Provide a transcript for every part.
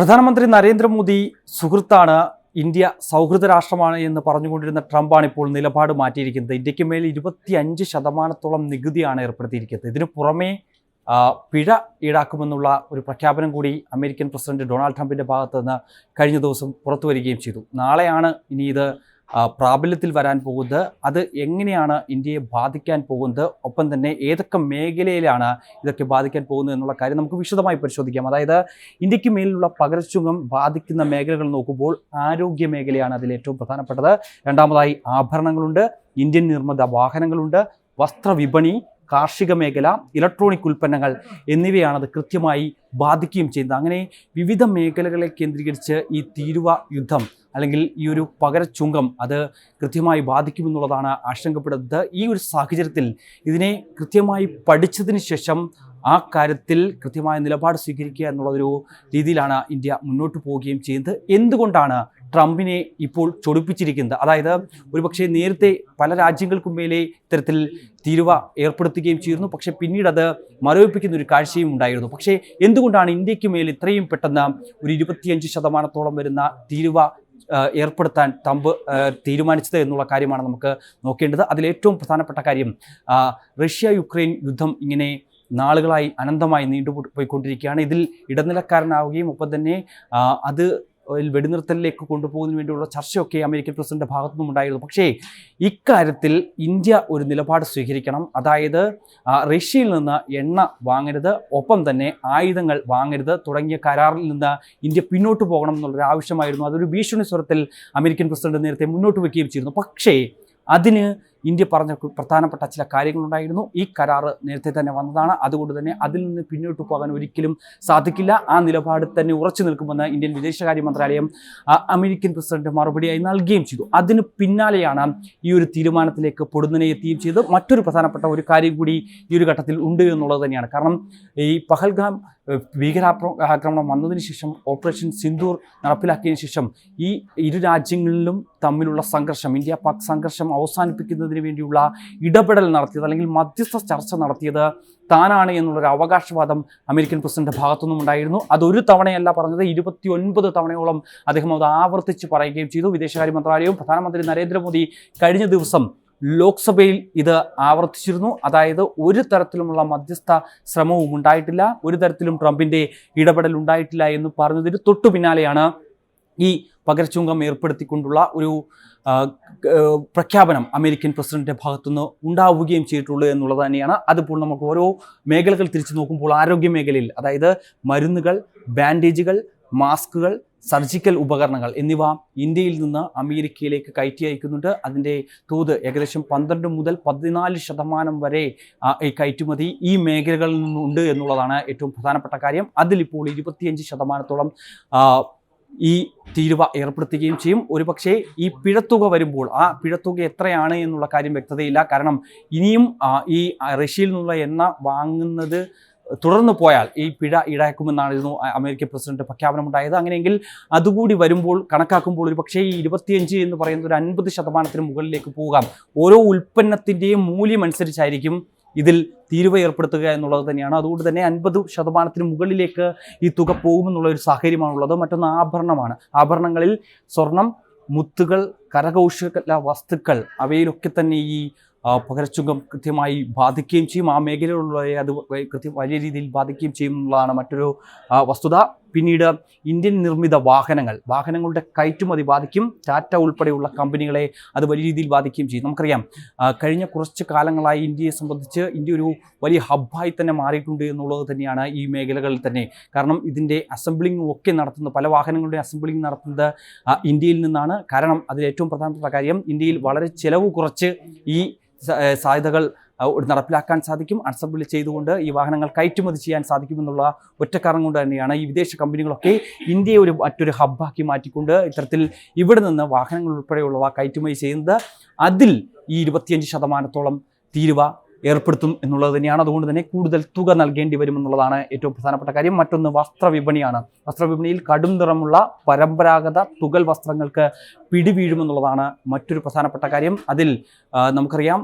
പ്രധാനമന്ത്രി നരേന്ദ്രമോദി സുഹൃത്താണ്. ഇന്ത്യ സൗഹൃദ രാഷ്ട്രമാണ് എന്ന് പറഞ്ഞുകൊണ്ടിരുന്ന ട്രംപാണ് ഇപ്പോൾ നിലപാട് മാറ്റിയിരിക്കുന്നത്. ഇന്ത്യയ്ക്ക് മേൽ ഇരുപത്തി അഞ്ച് ശതമാനത്തോളം നികുതിയാണ് ഏർപ്പെടുത്തിയിരിക്കുന്നത്. ഇതിനു പുറമേ പിഴ ഈടാക്കുമെന്നുള്ള ഒരു പ്രഖ്യാപനം കൂടി അമേരിക്കൻ പ്രസിഡന്റ് ഡൊണാൾഡ് ട്രംപിന്റെ ഭാഗത്ത് നിന്ന് കഴിഞ്ഞ ദിവസം പുറത്തു വരികയും ചെയ്തു. നാളെയാണ് ഇനി ഇത് പ്രാബല്യത്തിൽ വരാൻ പോകുന്നത്. അത് എങ്ങനെയാണ് ഇന്ത്യയെ ബാധിക്കാൻ പോകുന്നത്? ഒപ്പം തന്നെ ഏതൊക്കെ മേഖലയിലാണ് ഇതൊക്കെ ബാധിക്കാൻ പോകുന്നത് എന്നുള്ള കാര്യം നമുക്ക് വിശദമായി പരിശോധിക്കാം. അതായത് ഇന്ത്യയ്ക്ക് മേലുള്ള പകർച്ചയുഗം ബാധിക്കുന്ന മേഖലകൾ നോക്കുമ്പോൾ ആരോഗ്യ മേഖലയാണ് അതിൽ ഏറ്റവും പ്രധാനപ്പെട്ടത്. രണ്ടാമതായി ആഭരണങ്ങളുണ്ട് ഇന്ത്യൻ നിർമ്മിത വാഹനങ്ങളുണ്ട് വസ്ത്രവിപണി കാർഷിക മേഖല ഇലക്ട്രോണിക് ഉൽപ്പന്നങ്ങൾ എന്നിവയാണ് അത് കൃത്യമായി ബാധിക്കുകയും ചെയ്യുന്നത്. അങ്ങനെ വിവിധ മേഖലകളെ കേന്ദ്രീകരിച്ച് ഈ തീരുവ യുദ്ധം അല്ലെങ്കിൽ ഈ ഒരു പകരച്ചുങ്കം അത് കൃത്യമായി ബാധിക്കുമെന്നുള്ളതാണ് ആശങ്കപ്പെടുന്നത്. ഈ ഒരു സാഹചര്യത്തിൽ ഇതിനെ കൃത്യമായി പഠിച്ചതിന് ശേഷം ആ കാര്യത്തിൽ കൃത്യമായ നിലപാട് സ്വീകരിക്കുക എന്നുള്ളൊരു രീതിയിലാണ് ഇന്ത്യ മുന്നോട്ട് പോവുകയും ചെയ്യുന്നത്. എന്തുകൊണ്ടാണ് ട്രംപിനെ ഇപ്പോൾ ചൊടിപ്പിച്ചിരിക്കുന്നത്. അതായത് ഒരുപക്ഷെ നേരത്തെ പല രാജ്യങ്ങൾക്കും മേലെ ഇത്തരത്തിൽ തീരുവ ഏർപ്പെടുത്തുകയും ചെയ്തിരുന്നു. പക്ഷേ പിന്നീട് അത് മരവിപ്പിക്കുന്ന ഒരു കാഴ്ചയും ഉണ്ടായിരുന്നു. പക്ഷേ എന്തുകൊണ്ടാണ് ഇന്ത്യയ്ക്ക് മേൽ ഇത്രയും പെട്ടെന്ന് ഒരു ഇരുപത്തിയഞ്ച് ശതമാനത്തോളം വരുന്ന തീരുവ ഏർപ്പെടുത്താൻ തമ്പ് തീരുമാനിച്ചത് എന്നുള്ള കാര്യമാണ് നമുക്ക് നോക്കേണ്ടത്. അതിലേറ്റവും പ്രധാനപ്പെട്ട കാര്യം റഷ്യ യുക്രൈൻ യുദ്ധം ഇങ്ങനെ നാളുകളായി അനന്തമായി നീണ്ടുപോയിക്കൊണ്ടിരിക്കുകയാണ് ഇതിൽ ഇടനിലക്കാരനാവുകയും ഒപ്പം തന്നെ അത് വെടിനിർത്തലിലേക്ക് കൊണ്ടുപോകുന്നതിന് വേണ്ടിയുള്ള ചർച്ചയൊക്കെ അമേരിക്കൻ പ്രസിഡന്റ് ഭാഗത്തു നിന്നുണ്ടായിരുന്നു പക്ഷേ ഇക്കാര്യത്തിൽ ഇന്ത്യ ഒരു നിലപാട് സ്വീകരിക്കണം. അതായത് റഷ്യയിൽ നിന്ന് എണ്ണ വാങ്ങരുത് ഒപ്പം തന്നെ ആയുധങ്ങൾ വാങ്ങരുത് തുടങ്ങിയ കരാറിൽ നിന്ന് ഇന്ത്യ പിന്നോട്ട് പോകണം എന്നുള്ളൊരു ആവശ്യമായിരുന്നു. അതൊരു ഭീഷണി സ്വരത്തിൽ അമേരിക്കൻ പ്രസിഡന്റ് നേരത്തെ മുന്നോട്ട് വയ്ക്കുകയും ചെയ്തിരുന്നു. പക്ഷേ അതിന് ഇന്ത്യ പറഞ്ഞ പ്രധാനപ്പെട്ട ചില കാര്യങ്ങളുണ്ടായിരുന്നു. ഈ കരാറ് നേരത്തെ തന്നെ വന്നതാണ്. അതുകൊണ്ട് തന്നെ അതിൽ നിന്ന് പിന്നോട്ട് പോകാൻ ഒരിക്കലും സാധിക്കില്ല. ആ നിലപാട് തന്നെ ഉറച്ചു നിൽക്കുമെന്ന് ഇന്ത്യൻ വിദേശകാര്യ മന്ത്രാലയം അമേരിക്കൻ പ്രസിഡന്റ് മറുപടിയായി നൽകുകയും ചെയ്തു. അതിന് പിന്നാലെയാണ് ഈ ഒരു തീരുമാനത്തിലേക്ക് പൊടുന്നനെ എത്തുകയും ചെയ്ത് മറ്റൊരു പ്രധാനപ്പെട്ട ഒരു കാര്യം കൂടി ഈ ഒരു ഘട്ടത്തിൽ ഉണ്ട് എന്നുള്ളത് തന്നെയാണ്. കാരണം ഈ പഹൽഗാം ഭീകരാക്ര ആക്രമണം വന്നതിന് ശേഷം ഓപ്പറേഷൻ സിന്ദൂർ നടപ്പിലാക്കിയതിനു ശേഷം ഈ ഇരു രാജ്യങ്ങളിലും തമ്മിലുള്ള സംഘർഷം ഇന്ത്യ പാക് സംഘർഷം അവസാനിപ്പിക്കുന്നതിന് വേണ്ടിയുള്ള ഇടപെടൽ നടത്തിയത് അല്ലെങ്കിൽ മധ്യസ്ഥ ചർച്ച നടത്തിയത് താനാണ് എന്നുള്ളൊരു അവകാശവാദം അമേരിക്കൻ പ്രസിഡന്റ് ഭാഗത്തുനിന്നും ഉണ്ടായിരുന്നു. അതൊരു തവണയല്ല പറഞ്ഞത് ഇരുപത്തി ഒൻപത് തവണയോളം അദ്ദേഹം അത് ആവർത്തിച്ച് പറയുകയും ചെയ്തു. വിദേശകാര്യ മന്ത്രാലയവും പ്രധാനമന്ത്രി നരേന്ദ്രമോദി കഴിഞ്ഞ ദിവസം ലോക്സഭയിൽ ഇത് ആവർത്തിച്ചിരുന്നു. അതായത് ഒരു തരത്തിലുമുള്ള മധ്യസ്ഥ ശ്രമവും ഉണ്ടായിട്ടില്ല. ഒരു തരത്തിലും ട്രംപിന്റെ ഇടപെടൽ ഉണ്ടായിട്ടില്ല എന്ന് പറഞ്ഞതിന് തൊട്ടു പിന്നാലെയാണ് ഈ പകരച്ചുങ്കം ഏർപ്പെടുത്തിക്കൊണ്ടുള്ള ഒരു പ്രഖ്യാപനം അമേരിക്കൻ പ്രസിഡന്റിന്റെ ഭാഗത്തുനിന്ന് ഉണ്ടാവുകയും ചെയ്തിട്ടുള്ളൂ എന്നുള്ളത് തന്നെയാണ്. അതിപ്പോൾ നമുക്ക് ഓരോ മേഖലകൾ തിരിച്ചു നോക്കുമ്പോൾ ആരോഗ്യ മേഖലയിൽ അതായത് മരുന്നുകൾ ബാൻഡേജുകൾ മാസ്കുകൾ സർജിക്കൽ ഉപകരണങ്ങൾ എന്നിവ ഇന്ത്യയിൽ നിന്ന് അമേരിക്കയിലേക്ക് കയറ്റി അയക്കുന്നുണ്ട്. അതിന്റെ തോത് ഏകദേശം പന്ത്രണ്ട് മുതൽ പതിനാല് ശതമാനം വരെ ഈ കയറ്റുമതി ഈ മേഖലകളിൽ നിന്നുണ്ട് എന്നുള്ളതാണ് ഏറ്റവും പ്രധാനപ്പെട്ട കാര്യം. അതിലിപ്പോൾ ഇരുപത്തിയഞ്ച് ശതമാനത്തോളം ഈ തീരുവ ഏർപ്പെടുത്തുകയും ചെയ്യും. ഒരു പക്ഷേ ഈ പിഴത്തുക വരുമ്പോൾ ആ പിഴത്തുക എത്രയാണ് എന്നുള്ള കാര്യം വ്യക്തതയില്ല. കാരണം ഇനിയും ഈ റഷ്യയിൽ നിന്നുള്ള എണ്ണ വാങ്ങുന്നത് തുടർന്ന് പോയാൽ ഈ പിഴ ഈടാക്കുമെന്നായിരുന്നു അമേരിക്കൻ പ്രസിഡന്റ് പ്രഖ്യാപനമുണ്ടായത്. അങ്ങനെയെങ്കിൽ അതുകൂടി വരുമ്പോൾ കണക്കാക്കുമ്പോൾ ഒരു പക്ഷേ ഈ ഇരുപത്തിയഞ്ച് എന്ന് പറയുന്നത് ഒരു അൻപത് ശതമാനത്തിന് മുകളിലേക്ക് പോകാം. ഓരോ ഉൽപ്പന്നത്തിന്റെയും മൂല്യം അനുസരിച്ചായിരിക്കും ഇതിൽ തീരുവ ഏർപ്പെടുത്തുക എന്നുള്ളത് തന്നെയാണ്. അതുകൊണ്ട് തന്നെ അൻപത് ശതമാനത്തിന് മുകളിലേക്ക് ഈ തുക പോകുമെന്നുള്ള ഒരു സാഹചര്യമാണുള്ളത്. മറ്റൊന്ന് ആഭരണമാണ്. ആഭരണങ്ങളിൽ സ്വർണം മുത്തുകൾ കരകൗശല വസ്തുക്കൾ അവയിലൊക്കെ തന്നെ ഈ പകരച്ചുങ്കം കൃത്യമായി ബാധിക്കുകയും ചെയ്യും. ആ മേഖലയിലുള്ളവരെ അത് കൃത്യം വലിയ രീതിയിൽ ബാധിക്കുകയും ചെയ്യും എന്നുള്ളതാണ് മറ്റൊരു വസ്തുത. പിന്നീട് ഇന്ത്യൻ നിർമ്മിത വാഹനങ്ങൾ വാഹനങ്ങളുടെ കയറ്റുമതി ബാധിക്കും. ടാറ്റ ഉൾപ്പെടെയുള്ള കമ്പനികളെ അത് വലിയ രീതിയിൽ ബാധിക്കുകയും ചെയ്യും. നമുക്കറിയാം കഴിഞ്ഞ കുറച്ച് കാലങ്ങളായി ഇന്ത്യയെ സംബന്ധിച്ച് ഇന്ത്യ ഒരു വലിയ ഹബ്ബായി തന്നെ മാറിയിട്ടുണ്ട് എന്നുള്ളത് തന്നെയാണ് ഈ മേഖലകളിൽ തന്നെ. കാരണം ഇതിന്റെ അസംബ്ലിങ് ഒക്കെ നടത്തുന്നത് പല വാഹനങ്ങളുടെ അസംബ്ലിങ് നടത്തുന്നത് ഇന്ത്യയിൽ നിന്നാണ്. കാരണം അതിൽ ഏറ്റവും പ്രധാനപ്പെട്ട കാര്യം ഇന്ത്യയിൽ വളരെ ചിലവ് കുറച്ച് ഈ സാധ്യതകൾ നടപ്പിലാക്കാൻ സാധിക്കും. അസംബ്ലി ചെയ്തുകൊണ്ട് ഈ വാഹനങ്ങൾ കയറ്റുമതി ചെയ്യാൻ സാധിക്കുമെന്നുള്ള ഒറ്റ കാരണം കൊണ്ട് തന്നെയാണ് ഈ വിദേശ കമ്പനികളൊക്കെ ഇന്ത്യയെ ഒരു മറ്റൊരു ഹബ്ബാക്കി മാറ്റിക്കൊണ്ട് ഇത്തരത്തിൽ ഇവിടെ നിന്ന് വാഹനങ്ങൾ ഉൾപ്പെടെയുള്ളവ കയറ്റുമതി ചെയ്യുന്നത്. അതിൽ ഈ ഇരുപത്തിയഞ്ച് ശതമാനത്തോളം തീരുവ ഏർപ്പെടുത്തും എന്നുള്ളത് തന്നെയാണ്. അതുകൊണ്ട് തന്നെ കൂടുതൽ തുക നൽകേണ്ടി വരുമെന്നുള്ളതാണ് ഏറ്റവും പ്രധാനപ്പെട്ട കാര്യം. മറ്റൊന്ന് വസ്ത്രവിപണിയാണ് വസ്ത്രവിപണിയിൽ കടും നിറമുള്ള പരമ്പരാഗത തുകൽ വസ്ത്രങ്ങൾക്ക് പിടിവീഴുമെന്നുള്ളതാണ് മറ്റൊരു പ്രധാനപ്പെട്ട കാര്യം. അതിൽ നമുക്കറിയാം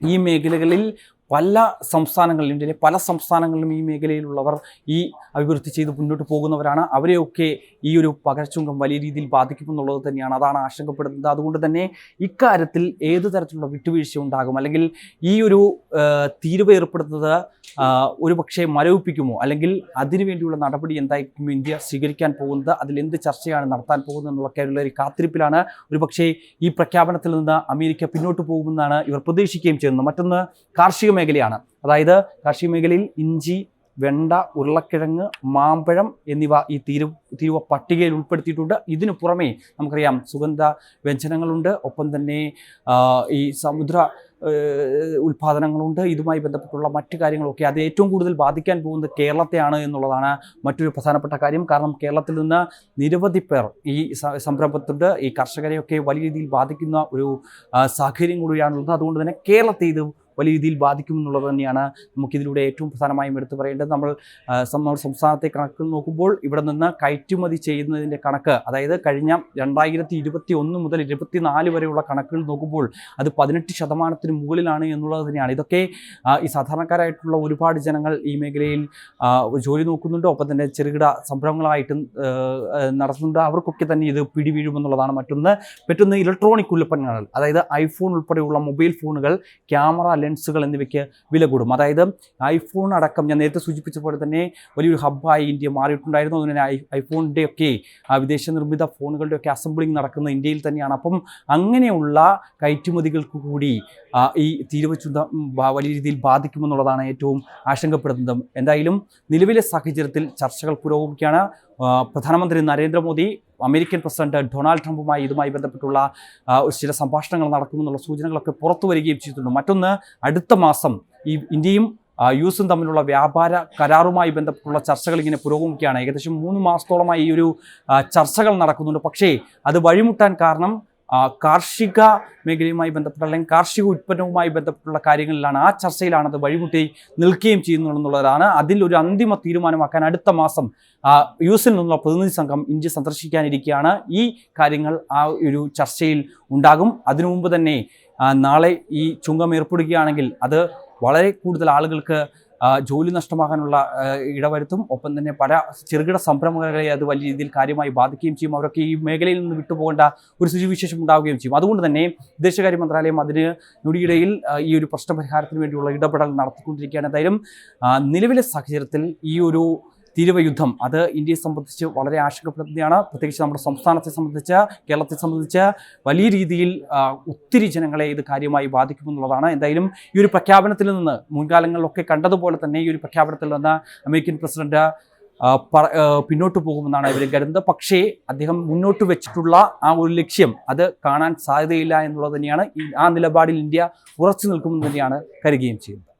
ഈ മേഖലകളിൽ പല സംസ്ഥാനങ്ങളിലും ഇന്ത്യയിലെ പല സംസ്ഥാനങ്ങളിലും ഈ മേഖലയിലുള്ളവർ ഈ അഭിവൃദ്ധി ചെയ്ത് മുന്നോട്ട് പോകുന്നവരാണ്. അവരെയൊക്കെ ഈ ഒരു പകർച്ചുങ്കം വലിയ രീതിയിൽ ബാധിക്കുമെന്നുള്ളത് തന്നെയാണ്. അതാണ് ആശങ്കപ്പെടുന്നത്. അതുകൊണ്ട് തന്നെ ഇക്കാര്യത്തിൽ ഏത് തരത്തിലുള്ള വിട്ടുവീഴ്ച ഉണ്ടാകും? അല്ലെങ്കിൽ ഈ ഒരു തീരുവ ഏർപ്പെടുത്തുന്നത് ഒരു പക്ഷേ മരവിപ്പിക്കുമോ? അല്ലെങ്കിൽ അതിനുവേണ്ടിയുള്ള നടപടി എന്തായിരിക്കും ഇന്ത്യ സ്വീകരിക്കാൻ പോകുന്നത്? അതിൽ എന്ത് ചർച്ചയാണ് നടത്താൻ പോകുന്നത് എന്നുള്ള ഉള്ള ഒരു കാത്തിരിപ്പിലാണ്. ഒരു പക്ഷേ ഈ പ്രഖ്യാപനത്തിൽ നിന്ന് അമേരിക്ക പിന്നോട്ട് പോകുമെന്നാണ് ഇവർ പ്രതീക്ഷിക്കുകയും ചെയ്യുന്നത്. മറ്റൊന്ന് കാർഷിക മേഖലയാണ് അതായത് കാർഷിക മേഖലയിൽ ഇഞ്ചി വെണ്ട ഉരുളക്കിഴങ്ങ് മാമ്പഴം എന്നിവ ഈ തീരു തീരുവ പട്ടികയിൽ ഉൾപ്പെടുത്തിയിട്ടുണ്ട്. ഇതിനു പുറമേ നമുക്കറിയാം സുഗന്ധ വ്യഞ്ജനങ്ങളുണ്ട്. ഒപ്പം തന്നെ ഈ സമുദ്ര ഉൽപാദനങ്ങളുണ്ട്. ഇതുമായി ബന്ധപ്പെട്ടുള്ള മറ്റു കാര്യങ്ങളൊക്കെ അത് ഏറ്റവും കൂടുതൽ ബാധിക്കാൻ പോകുന്നത് കേരളത്തെയാണ് എന്നുള്ളതാണ് മറ്റൊരു പ്രധാനപ്പെട്ട കാര്യം. കാരണം കേരളത്തിൽ നിന്ന് നിരവധി പേർ ഈ സംരംഭത്തുണ്ട് ഈ കർഷകരെയൊക്കെ വലിയ രീതിയിൽ ബാധിക്കുന്ന ഒരു സാഹചര്യം കൂടിയാണുള്ളത്. അതുകൊണ്ട് തന്നെ കേരളത്തെ ഇത് വലിയ രീതിയിൽ ബാധിക്കുമെന്നുള്ളത് തന്നെയാണ് നമുക്കിതിലൂടെ ഏറ്റവും പ്രധാനമായും എടുത്തു പറയേണ്ടത്. നമ്മൾ നമ്മുടെ സംസ്ഥാനത്തെ കണക്ക് നോക്കുമ്പോൾ ഇവിടെ നിന്ന് കയറ്റുമതി ചെയ്യുന്നതിന്റെ കണക്ക് അതായത് കഴിഞ്ഞ രണ്ടായിരത്തി ഇരുപത്തി ഒന്ന് മുതൽ ഇരുപത്തിനാല് വരെയുള്ള കണക്കുകൾ നോക്കുമ്പോൾ അത് പതിനെട്ട് ശതമാനത്തിന് മുകളിലാണ് എന്നുള്ളത് തന്നെയാണ്. ഇതൊക്കെ ഈ സാധാരണക്കാരായിട്ടുള്ള ഒരുപാട് ജനങ്ങൾ ഈ മേഖലയിൽ ജോലി നോക്കുന്നുണ്ട്. ഒപ്പം തന്നെ ചെറുകിട സംരംഭങ്ങളായിട്ടും നടത്തുന്നുണ്ട്. അവർക്കൊക്കെ തന്നെ ഇത് പിടിവീഴുമെന്നുള്ളതാണ് മറ്റൊന്ന്. മറ്റൊന്ന് ഇലക്ട്രോണിക് ഉൽപ്പന്നങ്ങൾ അതായത് ഐഫോൺ ഉൾപ്പെടെയുള്ള മൊബൈൽ ഫോണുകൾ ക്യാമറ ലെൻസുകൾ എന്നിവയ്ക്ക് വില കൂടും. അതായത് ഐഫോൺ അടക്കം ഞാൻ നേരത്തെ സൂചിപ്പിച്ച പോലെ തന്നെ വലിയൊരു ഹബ്ബായി ഇന്ത്യ മാറിയിട്ടുണ്ടായിരുന്നു. അതുപോലെ തന്നെ ഐ ഐഫോണിന്റെ ഒക്കെ വിദേശ നിർമ്മിത ഫോണുകളുടെ ഒക്കെ അസംബ്ലിംഗ് നടക്കുന്ന ഇന്ത്യയിൽ തന്നെയാണ്. അപ്പം അങ്ങനെയുള്ള കയറ്റുമതികൾക്ക് കൂടി ഈ തീരുവ വലിയ രീതിയിൽ ബാധിക്കുമെന്നുള്ളതാണ് ഏറ്റവും ആശങ്കപ്പെടുന്നത്. എന്തായാലും നിലവിലെ സാഹചര്യത്തിൽ ചർച്ചകൾ പുരോഗമിക്കുകയാണ്. പ്രധാനമന്ത്രി നരേന്ദ്രമോദി അമേരിക്കൻ പ്രസിഡന്റ് ഡൊണാൾഡ് ട്രംപുമായി ഇതുമായി ബന്ധപ്പെട്ടുള്ള ചില സംഭാഷണങ്ങൾ നടക്കുമെന്നുള്ള സൂചനകളൊക്കെ പുറത്തു വരികയും ചെയ്തിട്ടുണ്ട്. മറ്റൊന്ന് അടുത്ത മാസം ഈ ഇന്ത്യയും യുഎസും തമ്മിലുള്ള വ്യാപാര കരാറുമായി ബന്ധപ്പെട്ടുള്ള ചർച്ചകൾ ഇങ്ങനെ പുരോഗമിക്കുകയാണ്. ഏകദേശം മൂന്ന് മാസത്തോളമായി ഈ ഒരു ചർച്ചകൾ നടക്കുന്നുണ്ട്. പക്ഷേ അത് വഴിമുട്ടാൻ കാരണം കാർഷിക മേഖലയുമായി ബന്ധപ്പെട്ട അല്ലെങ്കിൽ കാർഷിക ഉൽപ്പന്നവുമായി ബന്ധപ്പെട്ടുള്ള കാര്യങ്ങളിലാണ് ആ ചർച്ചയിലാണ് അത് വഴിമുട്ടി നിൽക്കുകയും ചെയ്യുന്നു എന്നുള്ളതാണ് അതിൽ ഒരു അന്തിമ തീരുമാനമാക്കാൻ അടുത്ത മാസം ആ, യു എസിൽ നിന്നുള്ള പ്രതിനിധി സംഘം ഇന്ത്യ സന്ദർശിക്കാനിരിക്കുകയാണ്. ഈ കാര്യങ്ങൾ ആ ഒരു ചർച്ചയിൽ ഉണ്ടാകും. അതിനു മുമ്പ് തന്നെ നാളെ ഈ ചുങ്കം ഏർപ്പെടുകയാണെങ്കിൽ അത് വളരെ കൂടുതൽ ആളുകൾക്ക് ജോലി നഷ്ടമാകാനുള്ള ഇടവരുത്തും. ഒപ്പം തന്നെ പല ചെറുകിട സംരംഭങ്ങളെ അത് വലിയ രീതിയിൽ കാര്യമായി ബാധിക്കുകയും ചെയ്യും. അവരൊക്കെ ഈ മേഖലയിൽ നിന്ന് വിട്ടുപോകേണ്ട ഒരു സ്ഥിതിവിശേഷം ഉണ്ടാവുകയും ചെയ്യും. അതുകൊണ്ട് തന്നെ വിദേശകാര്യ മന്ത്രാലയം അതിന് ഞൊടിയിടയിൽ ഈ ഒരു പ്രശ്നപരിഹാരത്തിന് വേണ്ടിയുള്ള ഇടപെടൽ നടത്തിക്കൊണ്ടിരിക്കുകയാണ്. എന്തായാലും നിലവിലെ സാഹചര്യത്തിൽ ഈ ഒരു തീരുവ യുദ്ധം അത് ഇന്ത്യയെ സംബന്ധിച്ച് വളരെ ആശങ്കപ്പെടുത്തുന്നതാണ് പ്രത്യേകിച്ച് നമ്മുടെ സംസ്ഥാനത്തെ സംബന്ധിച്ച് കേരളത്തെ സംബന്ധിച്ച് വലിയ രീതിയിൽ ഒത്തിരി ജനങ്ങളെ ഇത് കാര്യമായി ബാധിക്കുമെന്നുള്ളതാണ്. എന്തായാലും ഈ ഒരു പ്രഖ്യാപനത്തിൽ നിന്ന് മുൻകാലങ്ങളിലൊക്കെ കണ്ടതുപോലെ തന്നെ ഈ ഒരു പ്രഖ്യാപനത്തിൽ നിന്ന് അമേരിക്കൻ പ്രസിഡന്റ് പിന്നോട്ട് പോകുമെന്നാണ് ഇവർ കരുതുന്നത്. പക്ഷേ അദ്ദേഹം മുന്നോട്ട് വെച്ചിട്ടുള്ള ആ ഒരു ലക്ഷ്യം അത് കാണാൻ സാധ്യതയില്ല എന്നുള്ളത് തന്നെയാണ്. ആ നിലപാടിൽ ഇന്ത്യ ഉറച്ചു നിൽക്കുമെന്ന് തന്നെയാണ് കരുതുകയും ചെയ്യുന്നത്.